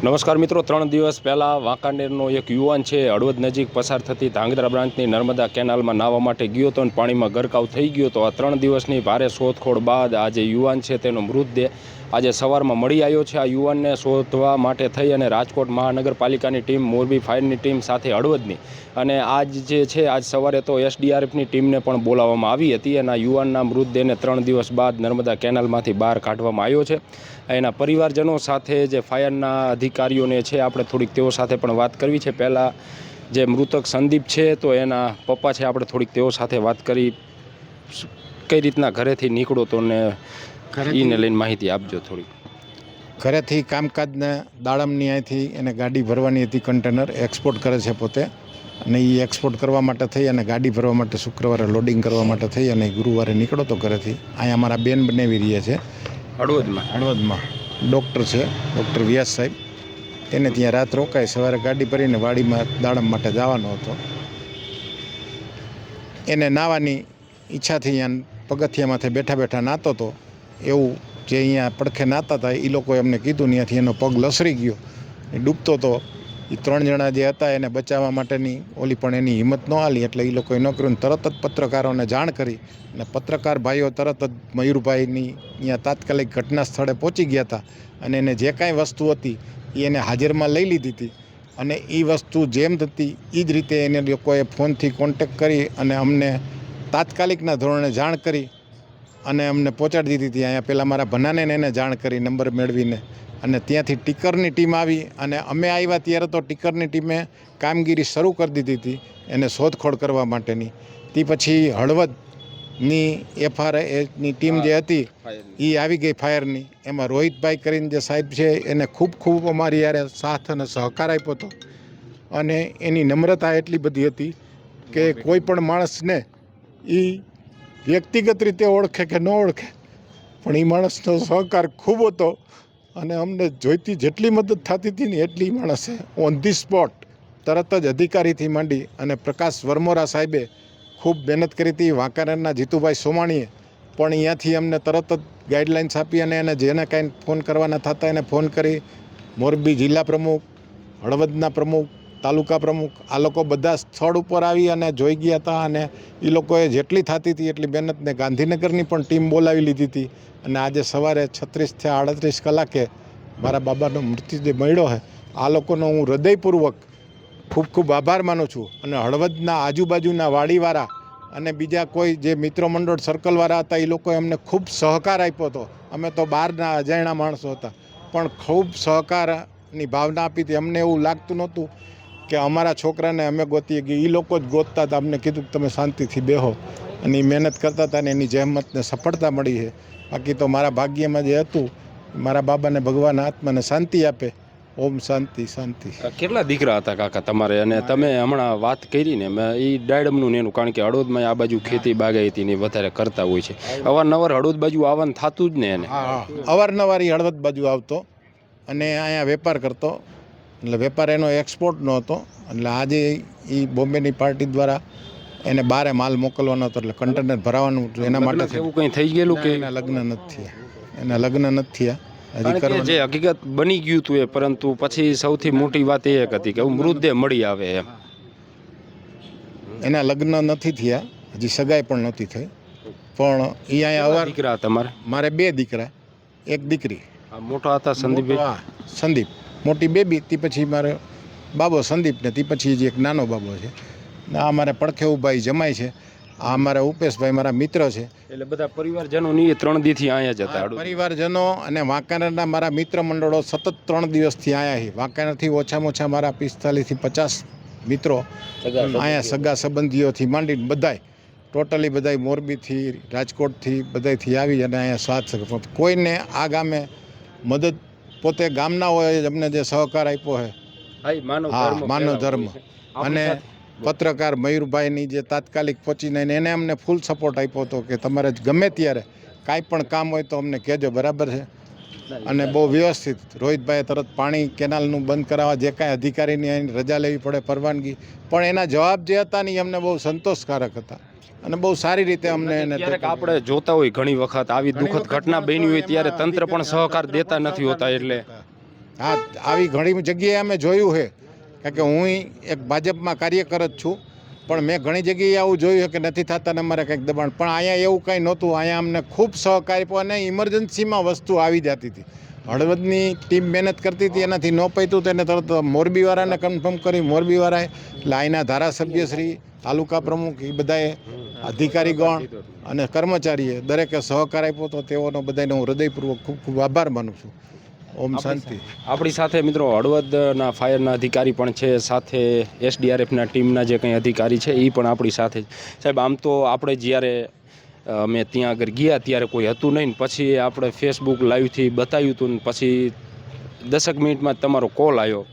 નમસ્કાર મિત્રો, ત્રણ દિવસ પહેલાં વાંકાનેરનો એક યુવાન છે, હળવદ નજીક પસાર થતી ધાંગધ્રા બ્રાન્ચની નર્મદા કેનાલમાં નાહવા માટે ગયો હતો અને પાણીમાં ગરકાવ થઈ ગયો હતો. આ ત્રણ દિવસની ભારે શોધખોળ બાદ આ જે યુવાન છે, તેનો મૃતદેહ આજે સવારમાં મળી આવ્યો છે આ યુવાનને શોધવા માટે થઈ અને રાજકોટ મહાનગરપાલિકાની ટીમ, મોરબી ફાયરની ટીમ સાથે હળવદની અને આજ જે છે, આજ સવારે તો એસડીઆરએફની ટીમને પણ બોલાવવામાં આવી હતી અને આ યુવાનના મૃતદેહને ત્રણ દિવસ બાદ નર્મદા કેનાલમાંથી બહાર કાઢવામાં આવ્યો છે. એના પરિવારજનો સાથે જે ફાયરના અધિકારીઓને છે, આપણે થોડીક તેઓ સાથે પણ વાત કરવી છે. પહેલાં જે મૃતક સંદીપ છે, તો એના પપ્પા છે, આપણે થોડીક તેઓ સાથે વાત કરી કઈ રીતના ઘરેથી નીકળો તો ને એને લઈને માહિતી આપજો થોડી. ઘરેથી કામકાજને દાડમની અહીંથી એને ગાડી ભરવાની હતી કન્ટેનર એક્સપોર્ટ કરે છે પોતે. અને એ એક્સપોર્ટ કરવા માટે થઈ અને ગાડી ભરવા માટે શુક્રવારે લોડિંગ કરવા માટે થઈ અને ગુરુવારે નીકળો તો ઘરેથી. અહીંયા અમારા બેન બનાવી રહ્યા છે. હળવદમાં? હળવદમાં. ડૉક્ટર છે ડૉક્ટર વ્યાસ સાહેબ. એને ત્યાં રાત રોકાય સવારે ગાડી ભરીને વાડીમાં દાડમ માટે જવાનો હતો. એને નાવાની ઈચ્છાથી અહીંયા પગથિયામાંથી બેઠા બેઠા નાતો હતો એવું જે અહીંયા પડખે નાતા હતા એ લોકોએ અમને કીધું ત્યાંથી એનો પગ લસરી ગયો. એ ડૂબતો હતો એ ત્રણ જણા જે હતા એને બચાવવા માટેની ઓલી પણ એની હિંમત ન આલી એટલે એ લોકોએ ન કર્યું. તરત જ પત્રકારોને જાણ કરી અને પત્રકાર ભાઈઓ તરત જ મયુરભાઈની અહીંયા તાત્કાલિક ઘટના સ્થળે પહોંચી ગયા હતા અને એને જે કાંઈ વસ્તુ હતી એ એને હાજરમાં લઈ લીધી હતી. અને એ વસ્તુ જેમ હતી એ જ રીતે એને લોકોએ ફોનથી કોન્ટેક કરી અને અમને તાત્કાલિકના ધોરણે જાણ કરી અને અમને પહોંચાડી દીધી હતી. અહીંયા પહેલાં મારા ભનાને એને જાણ કરી નંબર મેળવીને. અને ત્યાંથી ટીકરની ટીમ આવી અને અમે આવ્યા ત્યારે તો ટીકરની ટીમે કામગીરી શરૂ કરી દીધી હતી એને શોધખોળ કરવા માટેની. તે પછી હળવદની એફઆરએની ટીમ જે હતી એ આવી ગઈ ફાયરની. એમાં રોહિતભાઈ કરીને જે સાહેબ છે એને ખૂબ ખૂબ અમારી યારે સાથ અને સહકાર આપ્યો હતો. અને એની નમ્રતા એટલી બધી હતી કે કોઈ પણ માણસને એ વ્યક્તિગત રીતે ઓળખે કે ન ઓળખે, પણ એ માણસનો સહકાર ખૂબ હતો અને અમને જોઈતી જેટલી મદદ થતી હતી ને એટલી માણસે ઓન ધી સ્પોટ તરત જ અધિકારીથી માંડી અને પ્રકાશ વરમોરા સાહેબે ખૂબ મહેનત કરી હતી વાંકાનેરના જીતુભાઈ સોમાણીએ. પણ અહીંયાથી અમને તરત જ ગાઈડલાઇન્સ આપી અને એને જેને કાંઈ ફોન કરવાના થતા એને ફોન કરી. મોરબી જિલ્લા પ્રમુખ, હળવદના પ્રમુખ તાલુકા પ્રમુખ આ લોકો બધા સ્થળ ઉપર આવી અને જોઈ ગયા હતા અને એ લોકોએ જેટલી થતી હતી એટલી મહેનતને ગાંધીનગરની પણ ટીમ બોલાવી લીધી હતી. અને આજે સવારે છત્રીસથી આડત્રીસ કલાકે મારા બાબાનો મૃત્યુદેહ મળ્યો છે આ લોકોનો હું હૃદયપૂર્વક ખૂબ ખૂબ આભાર માનું છું. અને હળવદના આજુબાજુના વાડીવાળા અને બીજા કોઈ જે મિત્રો મંડળ સર્કલવાળા હતા, એ લોકોએ અમને ખૂબ સહકાર આપ્યો હતો. અમે તો બહારના અજાણ્યા માણસો હતા. પણ ખૂબ સહકારની ભાવના આપી હતી. અમને એવું લાગતું નહોતું કે અમારા છોકરાને અમે ગોતીએ કે એ લોકો જ ગોતતા હતા. અમને કીધું કે તમે શાંતિથી બેહો. અને એ મહેનત કરતા હતા ને એની જહેમતને સફળતા મળી છે. બાકી તો મારા ભાગ્યમાં જે હતું મારા બાબાને ભગવાન આત્માને શાંતિ આપે. ઓમ શાંતિ શાંતિ. કેટલા દીકરા હતા કાકા તમારે? અને તમે હમણાં વાત કરી ને મેં એ ડાયડમનું ને એનું કારણ કે હળોદમાં આ બાજુ ખેતી બાગાયતી ને વધારે કરતા હોય છે. અવારનવાર હળોદ બાજુ આવવાનું થતું જ ને એને? અવારનવાર એ હળવદ બાજુ આવતો અને અહીંયા વેપાર કરતો. એટલે વેપાર એનો એક્સપોર્ટનો હતો. એટલે આજે એ બોમ્બેની પાર્ટી દ્વારા એને બારે માલ મોકલવાનો હતો એટલે કન્ટેનર ભરાવાનું હતું. એના માટે એવું કંઈ થઈ ગયેલું કે? એના લગ્ન નથી થયા. એના લગ્ન નથી થયા. જે હકીકત બની ગયું હતું એ પરંતુ પછી સૌથી મોટી વાત એ એક હતી કે મૃતદેહ મળી આવે એમ. એના લગ્ન નથી થયા. હજી સગાઈ પણ નહોતી થઈ. પણ એ અહીંયા અવાર દીકરા તમારે? મારે બે દીકરા એક દીકરી. મોટો મોટા હતા સંદીપ સંદીપ. મોટી બેબી તે પછી મારે બાબો સંદીપને તે પછી જે એક નાનો બાબો છે. આ મારા પડખે ઉભાઈ જમાય છે. આ મારા ઉપેશભાઈ મારા મિત્ર છે. એટલે બધા પરિવારજનો નહીં ત્રણ દીથી અહીંયા જ હતા પરિવારજનો અને વાંકાનેરના મારા મિત્ર મંડળો સતત ત્રણ દિવસથી આવ્યા છે. વાંકાનેરથી ઓછામાં ઓછા મારા પિસ્તાલીસથી પચાસ મિત્રો અહીંયા સગા સંબંધીઓથી માંડીને બધાય ટોટલી બધાય મોરબીથી રાજકોટથી બધાયથી આવી અને અહીંયા સાથ કોઈને આ ગામે મદદ પોતે ગામના હોય અમને જે સહકાર આપ્યો છે. હા, માનવ ધર્મ. અને પત્રકાર મયુરભાઈની જે તાત્કાલિક પહોંચીને એને અમને ફૂલ સપોર્ટ આપ્યો હતો કે તમારે ગમે ત્યારે કાંઈ પણ કામ હોય તો અમને કહેજો બરાબર છે? અને બહુ વ્યવસ્થિત. રોહિતભાઈએ તરત પાણી કેનાલનું બંધ કરાવવા જે કાંઈ અધિકારીની રજા લેવી પડે પરવાનગી. પણ એના જવાબ જે હતા ને એ અમને બહુ સંતોષકારક હતા. અને બહુ સારી રીતે અમને એને ક્યારેક આપણે જોતા હોય ઘણી વખત આવી દુઃખદ ઘટના બની હોય ત્યારે તંત્ર પણ સહકાર દેતા નથી હોતા એટલે. હા આવી ઘણી જગ્યાએ અમે જોયું છે. કારણ કે હું એક ભાજપમાં કાર્યકર જ છું. પણ મેં ઘણી જગ્યાએ આવું જોયું કે નથી થતા ને અમારે કંઈક દબાણ. પણ અહીંયા એવું કંઈ નહોતું. અહીંયા અમને ખૂબ સહકાર આપ્યો અને ઇમરજન્સીમાં વસ્તુ આવી જતી હતી. હળવદની ટીમ મહેનત કરતી હતી એનાથી ન પૈતું તેને તરત મોરબીવાળાને કન્ફર્મ કરી. મોરબીવાળાએ એટલે અહીંના ધારાસભ્યશ્રી તાલુકા પ્રમુખ એ બધાએ અધિકારીગણ અને કર્મચારીએ દરેકે સહકાર આપ્યો તો તેઓનો બધાને હું હૃદયપૂર્વક ખૂબ ખૂબ આભાર માનું છું. ઓમ શાંતિ. આપણી સાથે મિત્રો હળવદના ફાયરના અધિકારી પણ છે સાથે એસડીઆરએફના ટીમના જે કંઈ અધિકારી છે એ પણ આપણી સાથે સાહેબ આમ તો આપણે જ્યારે અમે ત્યાં આગળ ગયા ત્યારે કોઈ હતું નહીં પછી આપણે ફેસબુક લાઈવથી બતાવ્યું હતું ને પછી દસક મિનિટમાં તમારો કોલ આવ્યો.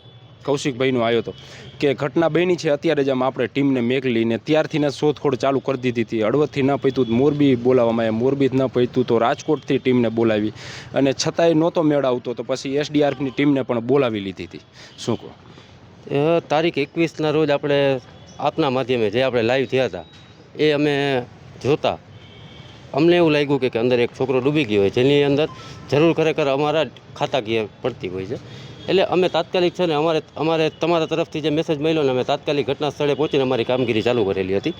કૌશિકભાઈનો આવ્યો હતો કે ઘટના બની છે અત્યારે જ આમ આપણે ટીમને મેકલીને ત્યારથી ને શોધખોળ ચાલુ કરી દીધી હતી. હળવદથી ન પૈતું મોરબી બોલાવવામાં આવ્યા. મોરબી ન પૈતું તો રાજકોટથી ટીમને બોલાવી. અને છતાંય નહોતો મેળ આવતો તો પછી એસડીઆરએફની ટીમને પણ બોલાવી લીધી હતી. શું કહો? તારીખ એકવીસના રોજ આપણે આપના માધ્યમે જે આપણે લાઈવ થયા હતા, એ અમે જોતા. અમને એવું લાગ્યું કે અંદર એક છોકરો ડૂબી ગયો હોય, જેની અંદર જરૂર ખરેખર અમારા ખાતાકીય પડતી હોય છે. એટલે અમે તાત્કાલિક છે ને અમારે અમારે તમારા તરફથી જે મેસેજ મળ્યો ને અમે તાત્કાલિક ઘટના સ્થળે પહોંચીને અમારી કામગીરી ચાલુ કરેલી હતી.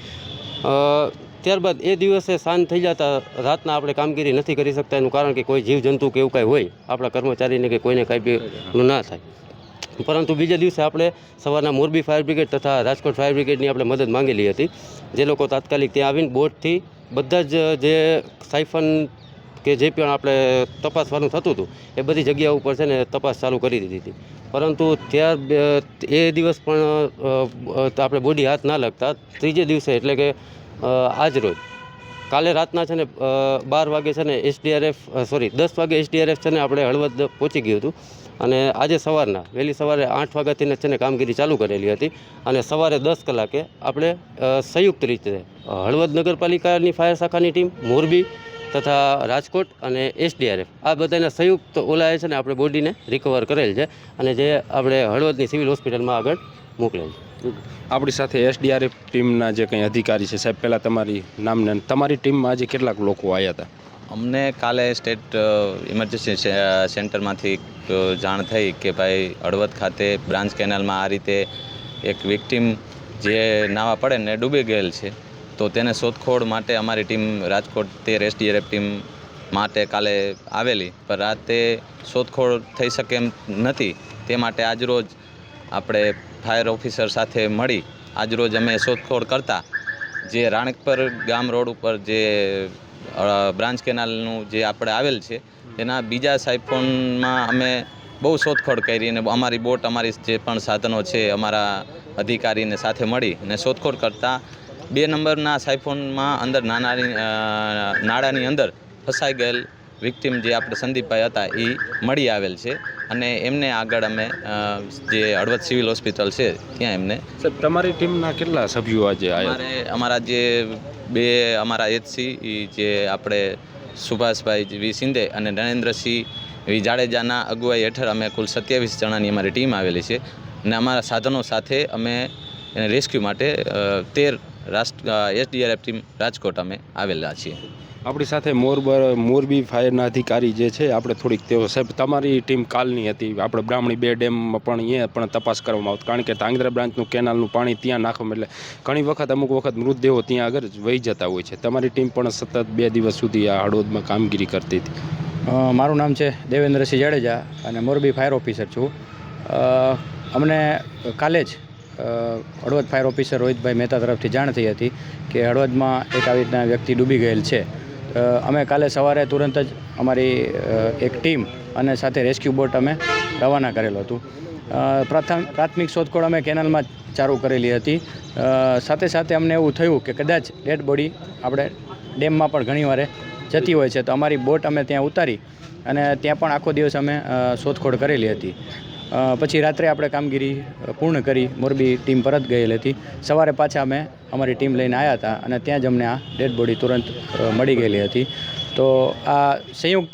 ત્યારબાદ એ દિવસે સાંજ થઈ જતા રાતના આપણે કામગીરી નથી કરી શકતા, એનું કારણ કે કોઈ જીવજંતુ કે એવું કાંઈ હોય, આપણા કર્મચારીને કે કોઈને કાંઈ બી ના થાય. પરંતુ બીજા દિવસે આપણે સવારના મોરબી ફાયર બ્રિગેડ તથા રાજકોટ ફાયર બ્રિગેડની આપણે મદદ માંગેલી હતી. જે લોકો તાત્કાલિક ત્યાં આવીને બોટથી બધા જ જે સાયફન કે જે પણ આપણે તપાસવાનું થતું હતું, એ બધી જગ્યા ઉપર છે ને તપાસ ચાલુ કરી દીધી હતી. પરંતુ ત્યાર એ દિવસ પણ આપણે બોડી હાથ ના લાગતા. ત્રીજે દિવસે એટલે કે આજ રોજ. કાલે રાતના છે ને બાર વાગે છે ને એસડીઆરએફ સોરી, દસ વાગે એસડીઆરએફ છે ને આપણે હળવદ પહોંચી ગયું હતું. અને આજે સવારના, વહેલી સવારે આઠ વાગ્યાથી છે ને કામગીરી ચાલુ કરેલી હતી. અને સવારે દસ કલાકે આપણે સંયુક્ત રીતે હળવદ નગરપાલિકાની ફાયર શાખાની ટીમ, મોરબી તથા રાજકોટ અને એસડીઆરએફ. આ બધાના સંયુક્ત ઓલાએ છે ને આપણે બોડીને રિકવર કરેલ છે અને જે આપણે હળવદની સિવિલ હોસ્પિટલમાં આગળ મોકલેલ છે. આપણી સાથે એસડીઆરએફ ટીમના જે કંઈ અધિકારી છે સાહેબ પહેલાં તમારી નામને તમારી ટીમમાં આજે કેટલાક લોકો આવ્યા હતા? અમને કાલે સ્ટેટ ઇમરજન્સી સેન્ટરમાંથી જાણ થઈ કે ભાઈ હળવદ ખાતે બ્રાન્ચ કેનાલમાં આ રીતે એક વિક્ટીમ જે નાવા પડે ને ડૂબી ગયેલ છે. તો તેને શોધખોળ માટે અમારી ટીમ રાજકોટ તેર એસડીઆરએફ ટીમ માટે કાલે આવેલી. પણ રાતે શોધખોળ થઈ શકે એમ નથી. તે માટે આજરોજ આપણે ફાયર ઓફિસર સાથે મળી આજરોજ અમે શોધખોળ કરતા. જે રાણકપર ગામ રોડ ઉપર જે બ્રાન્ચ કેનાલનું જે આપણે આવેલ છે તેના બીજા સાઇફોનમાં અમે બહુ શોધખોળ કરી અને અમારી બોટ, અમારી જે પણ સાધનો છે, અમારા અધિકારીને સાથે મળી અને શોધખોળ કરતાં. બે નંબરના સાયફોનમાં અંદર નાનાની નાળાની અંદર ફસાઈ ગયેલ વિક્ટીમ જે આપણે સંદીપભાઈ હતા એ મળી આવેલ છે. અને એમને આગળ અમે જે હળવદ સિવિલ હોસ્પિટલ છે ત્યાં એમને સાહેબ તમારી ટીમના કેટલા સભ્યો આજે અમારે અમારા જે બે અમારા એચસી એ જે આપણે સુભાષભાઈ વી શિંદે અને નરેન્દ્રસિંહ વી જાડેજાના અગુવાઈ હેઠળ અમે કુલ સત્યાવીસ જણાની અમારી ટીમ આવેલી છે. અને અમારા સાધનો સાથે અમે એને રેસ્ક્યુ માટે તેર રાષ્ટ્ર એસડીઆરએફ ટીમ રાજકોટ અમે આવેલા છીએ. આપણી સાથે મોરબર મોરબી ફાયરના અધિકારી જે છે આપણે થોડીક તેઓ સાહેબ તમારી ટીમ કાલની હતી. આપણે બ્રાહ્મણી બે ડેમમાં પણ અહીંયા પણ તપાસ કરવામાં આવતી. કારણ કે તાંગધ્રા બ્રાન્ચનું કેનાલનું પાણી ત્યાં નાખવામાં એટલે ઘણી વખત અમુક વખત મૃતદેહો ત્યાં આગળ વહી જતા હોય છે. તમારી ટીમ પણ સતત બે દિવસ સુધી આ હળવદમાં કામગીરી કરતી હતી. મારું નામ છે દેવેન્દ્રસિંહ જાડેજા અને મોરબી ફાયર ઓફિસર છું. અમને કાલે જ હળવદ ફાયર ઓફિસર રોહિતભાઈ મહેતા તરફથી જાણ થઈ હતી કે હળવદમાં એક આવી રીતના વ્યક્તિ ડૂબી ગયેલ છે. અમે કાલે સવારે તુરંત જ અમારી એક ટીમ અને સાથે રેસ્ક્યુ બોટ અમે રવાના કરેલું હતું. પ્રથમ, પ્રાથમિક શોધખોળ અમે કેનાલમાં ચાલુ કરેલી હતી. સાથે સાથે અમને એવું થયું કે કદાચ ડેડ બોડી આપણે ડેમમાં પણ ઘણીવાર જતી હોય છે, તો અમારી બોટ અમે ત્યાં ઉતારી અને ત્યાં પણ આખો દિવસ અમે શોધખોળ કરેલી હતી. પછી રાત્રે આપણે કામગીરી પૂર્ણ કરી મોરબી ટીમ પરત ગયેલી હતી. સવારે પાછા અમે અમારી ટીમ લઈને આવ્યા હતા અને ત્યાં જ અમને આ ડેડ બોડી તુરંત મળી ગયેલી હતી. તો આ સંયુક્ત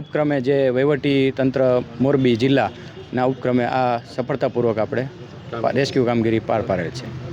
ઉપક્રમે જે વહીવટી તંત્ર મોરબી જિલ્લાના ઉપક્રમે આ સફળતાપૂર્વક આપણે રેસ્ક્યુ કામગીરી પાર પાડેલ છે.